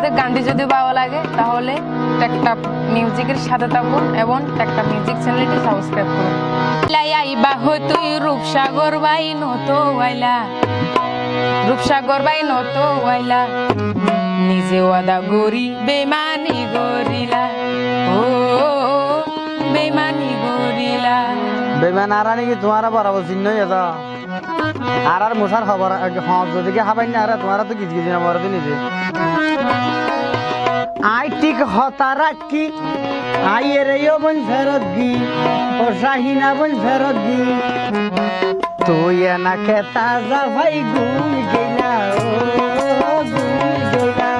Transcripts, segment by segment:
আমাদের গানটি যদি ভালো লাগে তাহলে একটা মিউজিকের সাথে থাকুন এবং একটা মিউজিক চ্যানেলটি সাবস্ক্রাইব করুন তুই রূপসাগর বাই নত ওয়াইলা। রূপসাগর বাই নত ওয়াইলা। নিজে ওয়াদা গরি বেমানি গরিলা। ও বেমানি গরিলা। বেমান আর নাকি তোমার বরাবর চিহ্ন এটা আর আর মশার খবর হ্যাঁ যদি হাবাই না আর, তোমার তো কিছু কিছু না বড় নিজে। আই ঠিক আই এর ফেরত গি ও শাহিনা বন ফেরত গি তুই না তাজা ভাই গেলা ও গেলা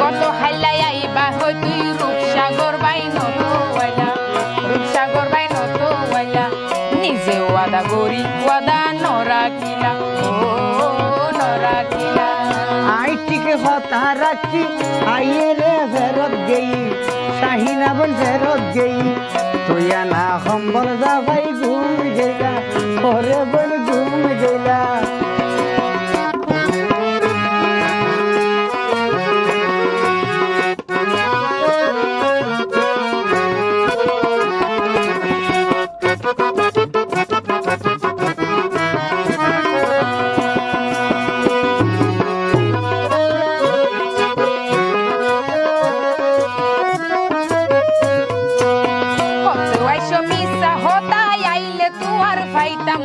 কত আইবা নিজে ওয়াদা গরি ওয়াদা নরা কিলা ও নরা কিলা আই ঠিক হতা রাখি, আইয়ে রে ফেরত গেই শাহিনা বন ফেরত গেই তুই না সম্বল যা ভাই ঘুম গেলা ওরে বল ঘুম গেলা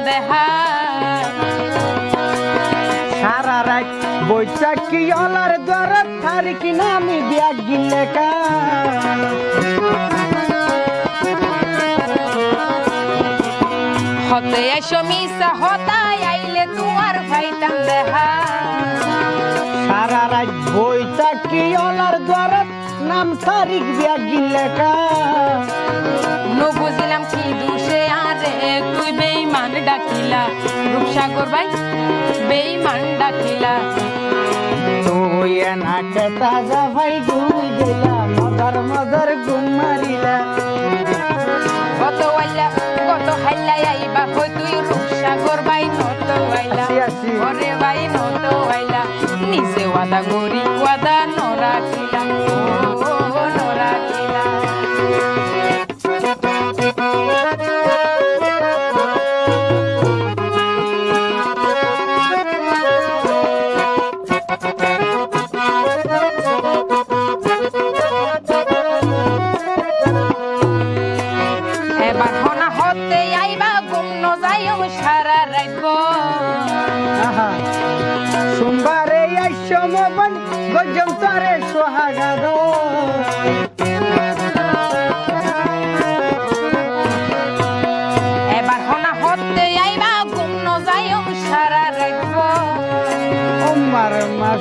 দেহা সারা রাত বৈশাখী অলার দ্বার থারি কি নামি বিয়া গিলে হতে আইসো মিসা হতাই আইলে তুয়ার ফাইতাম দেহা সারা রাত বৈশাখী অলার দ্বার নাম তারিখ বিয়া গিলে কা নো কি দুষে আরে তুই বেইমান ডাকিলা রূপসাগর ভাই বেইমান ডাকিলা। তুই নাকে তাজা ভাই ঘুম মদর মদর ঘুম মারিলা। কত আইলা কত হাইলা আইবা হই তুই রূপসাগর ভাই নত আইলা। ওরে ভাই নত আইলা। নিজে ওয়াদা গরি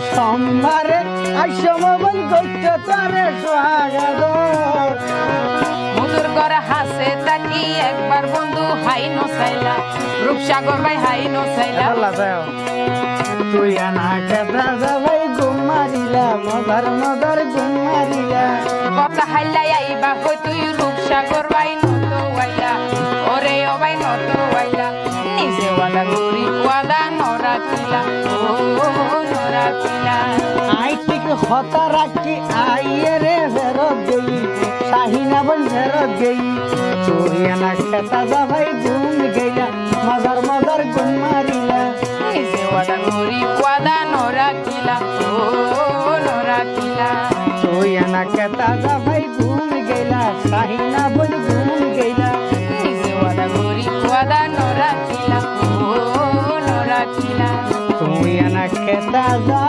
সোমবারে আইসো মোবাইল গজম তারে সোহাগা মধুর করে হাসে তাকি একবার বন্ধু হাই নসাইলা রূপসাগর ভাই হাই নসাইলা আল্লাহ তুই আনা কেদা যাবাই ঘুম মদার মদার ভাই নত ওয়াইলা ওরে ও ভাই নত ওয়াইলা নিজে ওয়াদা করি ওয়াদা নরা কিলা ও নরা কিলা আই ঠিক হতা রাখি আইয়ে রে ফেরত গই শাহিনা বন ফেরত গই চুরিয়ানা খেতা যাবাই ঘুম গইলা মদার মদার ঘুম মারিলা নিজে ওয়াদা করি ওয়াদা নরা কিলা ও নরা কিলা চুরিয়ানা খেতা যাবাই ঘুম গইলা শাহিনা বন কিলা ও